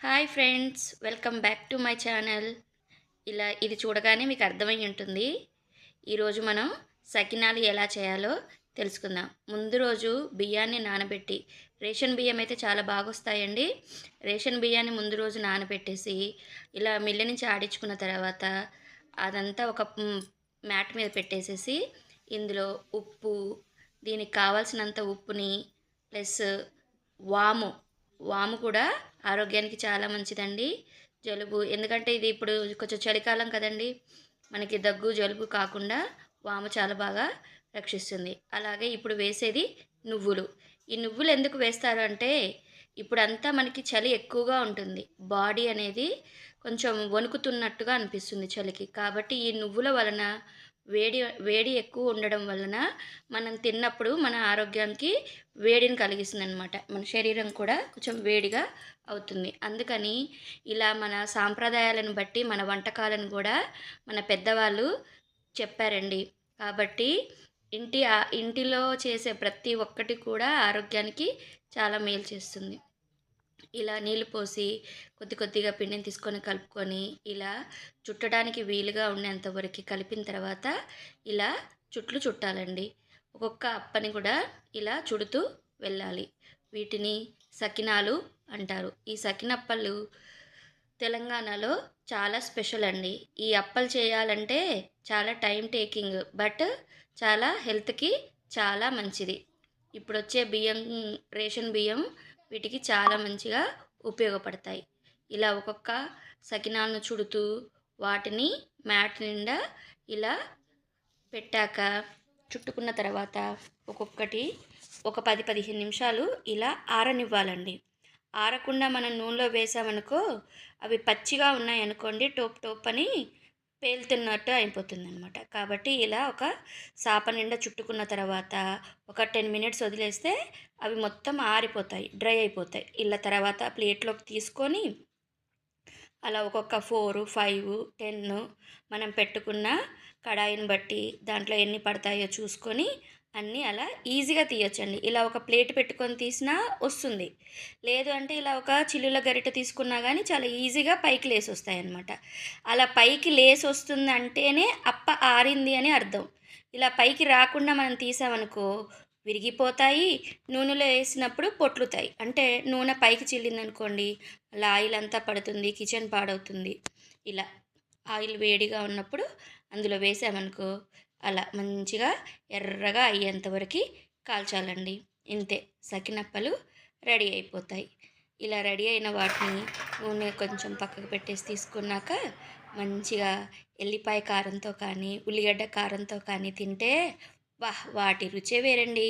Hi friends welcome back to my channel. ఇలా ఇది చూడగానే మీకు అర్థమై ఉంటుంది. ఈరోజు మనం సకినాలు ఎలా చేయాలో తెలుసుకుందాం. ముందు రోజు బియ్యాన్ని నానబెట్టి రేషన్ బియ్యం అయితే చాలా బాగా వస్తాయండి రేషన్ బియ్యాన్ని ముందు రోజు నానబెట్టేసి ఇలా మిల్లు నుంచి ఆడించుకున్న తర్వాత అదంతా ఒక మ్యాట్ మీద పెట్టేసేసి ఇందులో ఉప్పు దీనికి కావాల్సినంత ఉప్పుని ప్లస్ వాము వాము కూడా ఆరోగ్యానికి చాలా మంచిదండి. జలుబు ఎందుకంటే ఇది ఇప్పుడు కొంచెం చలికాలం కదండి. మనకి దగ్గు జలుబు కాకుండా వాము చాలా బాగా రక్షిస్తుంది. అలాగే ఇప్పుడు వేసేది నువ్వులు. ఈ నువ్వులు ఎందుకు వేస్తారు అంటే ఇప్పుడంతా మనకి చలి ఎక్కువగా ఉంటుంది. బాడీ అనేది కొంచెం వణుకుతున్నట్టుగా అనిపిస్తుంది చలికి. కాబట్టి ఈ నువ్వుల వలన వేడి వేడి ఎక్కువ ఉండడం వలన మనం తిన్నప్పుడు మన ఆరోగ్యానికి వేడిని కలిగిస్తుంది అనమాట మన శరీరం కూడా కొంచెం వేడిగా అవుతుంది. అందుకని ఇలా మన సాంప్రదాయాలను బట్టి మన వంటకాలను కూడా మన పెద్దవాళ్ళు చెప్పారండి. కాబట్టి ఇంటి ఇంటిలో చేసే ప్రతి ఒక్కటి కూడా ఆరోగ్యానికి చాలా మేలు చేస్తుంది. ఇలా నీళ్ళు పోసి కొద్ది కొద్దిగా పిండిని తీసుకొని కలుపుకొని ఇలా చుట్టడానికి వీలుగా ఉండేంత వరకు కలిపిన తర్వాత ఇలా చుట్లు చుట్టాలండి. ఒక్కొక్క అప్పని కూడా ఇలా చుడుతూ వెళ్ళాలి. వీటిని సకినాలు అంటారు. ఈ సకినప్పలు తెలంగాణలో చాలా స్పెషల్ అండి. ఈ అప్పలు చేయాలంటే చాలా టైం టేకింగ్ బట్ చాలా హెల్త్కి చాలా మంచిది. ఇప్పుడు వచ్చే బియ్యం రేషన్ బియ్యం వీటికి చాలా మంచిగా ఉపయోగపడతాయి. ఇలా ఒక్కొక్క సకినాలను చుడుతూ వాటిని మ్యాట్ నిండా ఇలా పెట్టాక చుట్టుకున్న తర్వాత ఒక్కొక్కటి ఒక పది పదిహేను నిమిషాలు ఇలా ఆరనివ్వాలండి. ఆరకుండా మనం నూనెలో వేసామనుకో అవి పచ్చిగా ఉన్నాయనుకోండి టోప్ టోప్ అని పేలుతున్నట్టు అయిపోతుంది అనమాట కాబట్టి ఇలా ఒక సాప నిండా చుట్టుకున్న తర్వాత ఒక టెన్ మినిట్స్ వదిలేస్తే అవి మొత్తం ఆరిపోతాయి డ్రై అయిపోతాయి. ఇలా తర్వాత ప్లేట్లోకి తీసుకొని అలా ఒక్కొక్క ఫోర్ ఫైవ్ టెన్ మనం పెట్టుకున్న కడాయిని బట్టి దాంట్లో ఎన్ని పడతాయో చూసుకొని అన్నీ అలా ఈజీగా తీయొచ్చండి. ఇలా ఒక ప్లేట్ పెట్టుకొని తీసినా వస్తుంది. లేదు అంటే ఇలా ఒక చిల్లుల గరిట తీసుకున్నా కానీ చాలా ఈజీగా పైకి లేసి వస్తాయి అన్నమాట అలా పైకి లేసి వస్తుంది అంటేనే అప్ప ఆరింది అని అర్థం. ఇలా పైకి రాకుండా మనం తీసామనుకో విరిగిపోతాయి నూనెలో వేసినప్పుడు పొట్లుతాయి. అంటే నూనె పైకి చిల్లిందనుకోండి అలా ఆయిల్ అంతా పడుతుంది కిచెన్ పాడవుతుంది. ఇలా ఆయిల్ వేడిగా ఉన్నప్పుడు అందులో వేసామనుకో అలా మంచిగా ఎర్రగా అయ్యేంతవరకు కాల్చాలండి. ఇంతే సకినప్పలు రెడీ అయిపోతాయి. ఇలా రెడీ అయిన వాటిని నూనె కొంచెం పక్కకు పెట్టేసి తీసుకున్నాక మంచిగా ఎల్లిపాయ కారంతో కానీ ఉల్లిగడ్డ కారంతో కానీ తింటే వాహ్! వాటి రుచే వేరండి.